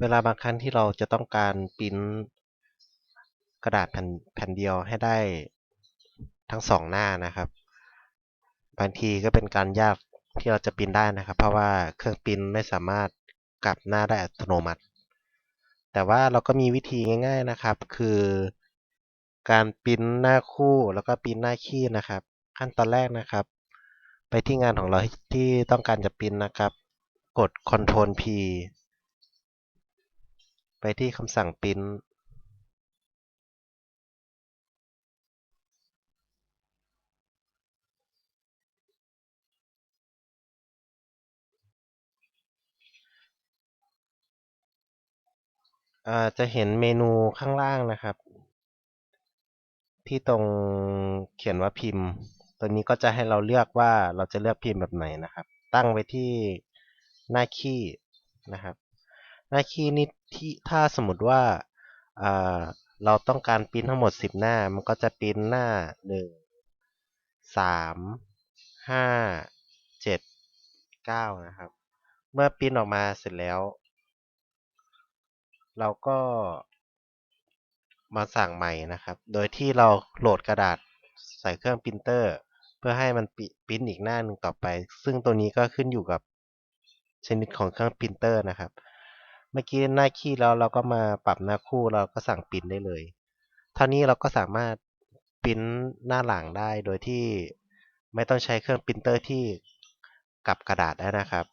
เวลาบางครั้งที่เราจะต้องการปริ้นกระดาษแผ่นแผ่นเดียวให้ได้ทั้งสองหน้านะครับ บางทีก็เป็นการยากที่เราจะปริ้นได้นะครับ เพราะว่าเครื่องปริ้นไม่สามารถกลับหน้าได้อัตโนมัติ แต่ว่าเราก็มีวิธีง่าย ๆนะครับ คือการปริ้นหน้าคู่แล้วก็ปริ้นหน้าคีย์นะครับ ขั้นตอนแรกนะครับ ไปที่งานของเราที่ต้องการจะปริ้นนะครับ กด Ctrl P ไปที่คำสั่งปริ้นจะเห็นเมนูข้างล่างนะครับ ที่ตรงเขียนว่าพิมพ์ ตัวนี้ก็จะให้เราเลือกว่าเราจะเลือกพิมพ์แบบไหนนะครับ ตั้งไว้ที่หน้าคีย์นะครับ น้าคีย์นี้ที่ถ้าสมมติว่าเราต้องการปริ้นทั้งหมด 10 หน้า มันก็จะปริ้นหน้า 1 3 5 7 9 นะครับ เมื่อปริ้นออกมาเสร็จแล้ว เราก็มาสั่งใหม่นะครับ โดยที่เราโหลดกระดาษใส่เครื่องปรินเตอร์ เพื่อให้มันปริปริ้นอีกหน้าหนึ่งต่อไป ซึ่งตัวนี้ก็ขึ้นอยู่กับชนิดของเครื่องปรินเตอร์นะครับ เมื่อกี้หน้าคีย์แล้วเราก็มาปรับหน้าคู่เราก็สั่งปริ้นได้เลย เท่านี้เราก็สามารถปริ้นหน้าหลังได้โดยที่ไม่ต้องใช้เครื่องปรินเตอร์ที่กลับกระดาษได้นะครับ